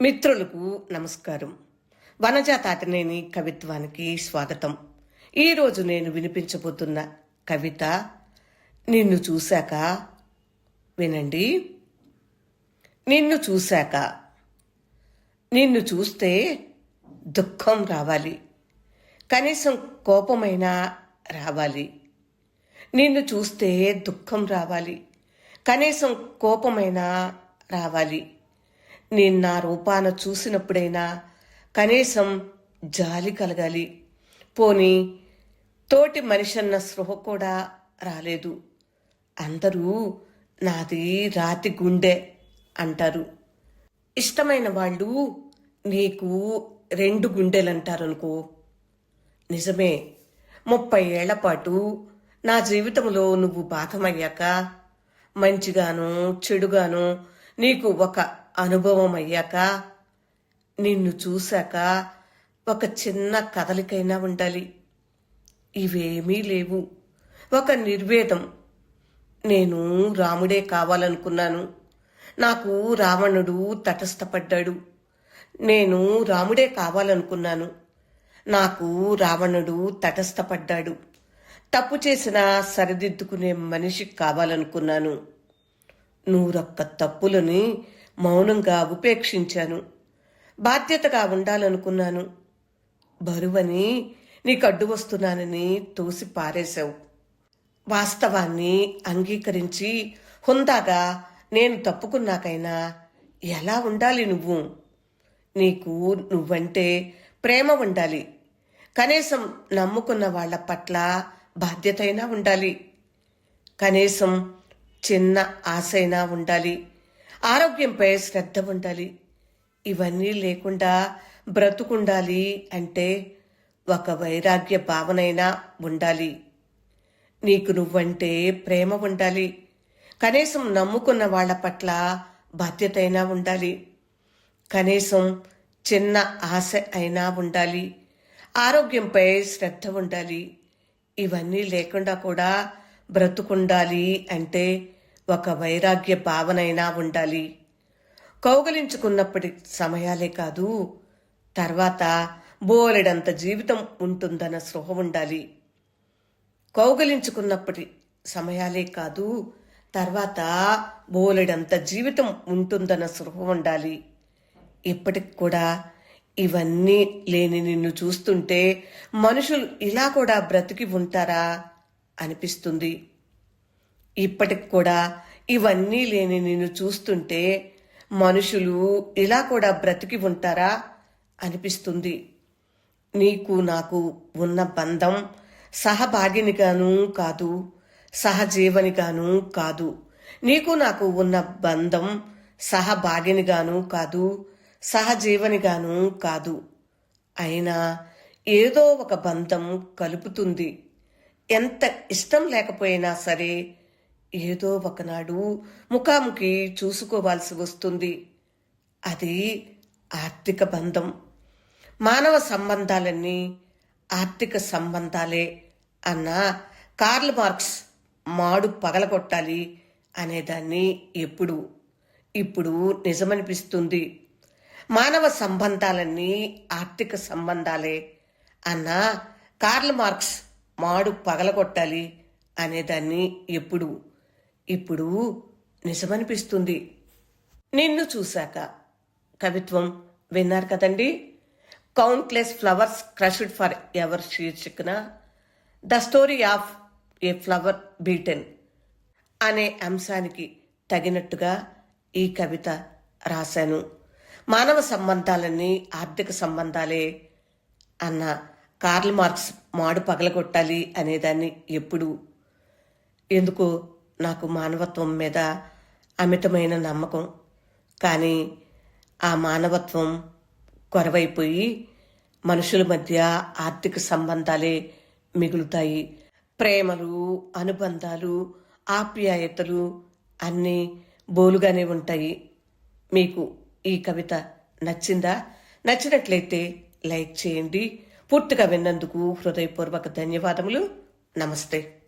మిత్రులకు నమస్కారం. వనజ తాతనేని కవిత్వానికి స్వాగతం. ఈరోజు నేను వినిపించబోతున్న కవిత నిన్ను చూశాక వినండి. నిన్ను చూశాక నిన్ను చూస్తే దుఃఖం రావాలి. కనీసం కోపమైనా రావాలి. నిన్ను చూస్తే దుఃఖం రావాలి. కనీసం కోపమైనా రావాలి. నేను నా రూపాన చూసినప్పుడైనా కనీసం జాలి కలగాలి. పోని తోటి మనిషి అన్న స్పృహ కూడా రాలేదు. అందరూ నాది రాతి గుండె అంటారు. ఇష్టమైన వాళ్ళు నీకు రెండు గుండెలంటారనుకో. నిజమే ముప్పై ఏళ్ళ పాటు నా జీవితంలో నువ్వు భాగమయ్యాక మంచిగాను చెడుగాను నీకు ఒక అనుభవం అయ్యాక నిన్ను చూశాక ఒక చిన్న కదలికైనా ఉండాలి. ఇవేమీ లేవు. ఒక నిర్వేదం. నేను రాముడే కావాలనుకున్నాను. నాకు రావణుడు తటస్థపడ్డాడు. నేను రాముడే కావాలనుకున్నాను. నాకు రావణుడు తటస్థపడ్డాడు. తప్పు చేసిన సరిదిద్దుకునే మనిషి కావాలనుకున్నాను. నూరొక్క తప్పులని మౌనంగా ఉపేక్షించాను. బాధ్యతగా ఉండాలనుకున్నాను. బరువని నీకు అడ్డు వస్తున్నానని తోసి పారేశావు. వాస్తవాన్ని అంగీకరించి హుందాగా నేను తప్పుకున్నాకైనా ఎలా ఉండాలి నువ్వు? నీకు నువ్వంటే ప్రేమ ఉండాలి. కనీసం నమ్ముకున్న వాళ్ళ పట్ల బాధ్యతైనా ఉండాలి. కనీసం చిన్న ఆశైనా ఉండాలి. ఆరోగ్యంపై శ్రద్ధ ఉండాలి. ఇవన్నీ లేకుండా బ్రతుకుండాలి అంటే ఒక వైరాగ్య భావనైనా ఉండాలి. నీకు నువ్వంటే ప్రేమ ఉండాలి. కనీసం నమ్ముకున్న వాళ్ళ పట్ల బాధ్యత అయినా ఉండాలి. కనీసం చిన్న ఆశ అయినా ఉండాలి. ఆరోగ్యంపై శ్రద్ధ ఉండాలి. ఇవన్నీ లేకుండా కూడా బ్రతుకుండాలి అంటే ఒక వైరాగ్య భావనైనా ఉండాలి. కౌగలించుకున్నప్పటి సమయాలే కాదు తర్వాత బోలెడంత జీవితం ఉంటుందన్న స్పృహ ఉండాలి. కౌగలించుకున్నప్పటి సమయాలే కాదు తర్వాత బోలెడంత జీవితం ఉంటుందన్న స్పృహ ఉండాలి. ఇప్పటికి కూడా ఇవన్నీ లేని నిన్ను చూస్తుంటే మనుషులు ఇలా కూడా బ్రతికి ఉంటారా? అనిపిస్తుంది. ఇప్పటికి కూడా ఇవన్నీ లేని నిన్ను చూస్తుంటే మనుషులు ఇలా కూడా బ్రతికి ఉంటారా అనిపిస్తుంది. నీకు నాకు ఉన్న బంధం సహభాగినిగాను కాదు సహజీవనిగాను కాదు. నీకు నాకు ఉన్న బంధం సహభాగినిగాను కాదు సహజీవనిగాను కాదు. అయినా ఏదో ఒక బంధం కలుపుతుంది. ఎంత ఇష్టం లేకపోయినా సరే ఏదో ఒకనాడు ముఖాముఖి చూసుకోవాల్సి వస్తుంది. అది ఆర్థిక బంధం. మానవ సంబంధాలన్నీ ఆర్థిక సంబంధాలే అన్న కార్ల్ మార్క్స్ మాడు పగలగొట్టాలి అనేదాన్ని ఎప్పుడు ఇప్పుడు నిజమనిపిస్తుంది. మానవ సంబంధాలన్నీ ఆర్థిక సంబంధాలే అన్న కార్ల్ మార్క్స్ మాడు పగలగొట్టాలి అనేదాన్ని ఎప్పుడు ఇప్పుడు నిజమనిపిస్తుంది. నిన్ను చూశాక కవిత్వం విన్నారు కదండి. Countless flowers crushed forever శీర్షికన the story of a flower beaten అనే అంశానికి తగినట్టుగా ఈ కవిత రాశాను. మానవ సంబంధాలన్నీ ఆర్థిక సంబంధాలే అన్న కార్ల్ మార్క్స్ మాడు పగలగొట్టాలి అనేదాన్ని ఎప్పుడు. ఎందుకో? నాకు మానవత్వం మీద అమితమైన నమ్మకం. కానీ ఆ మానవత్వం కొరవైపోయి మనుషుల మధ్య ఆర్థిక సంబంధాలే మిగులుతాయి. ప్రేమలు అనుబంధాలు ఆప్యాయతలు అన్నీ బోలుగానే ఉంటాయి. మీకు ఈ కవిత నచ్చిందా? నచ్చినట్లయితే లైక్ చేయండి. పూర్తిగా విన్నందుకు హృదయపూర్వక ధన్యవాదములు. నమస్తే.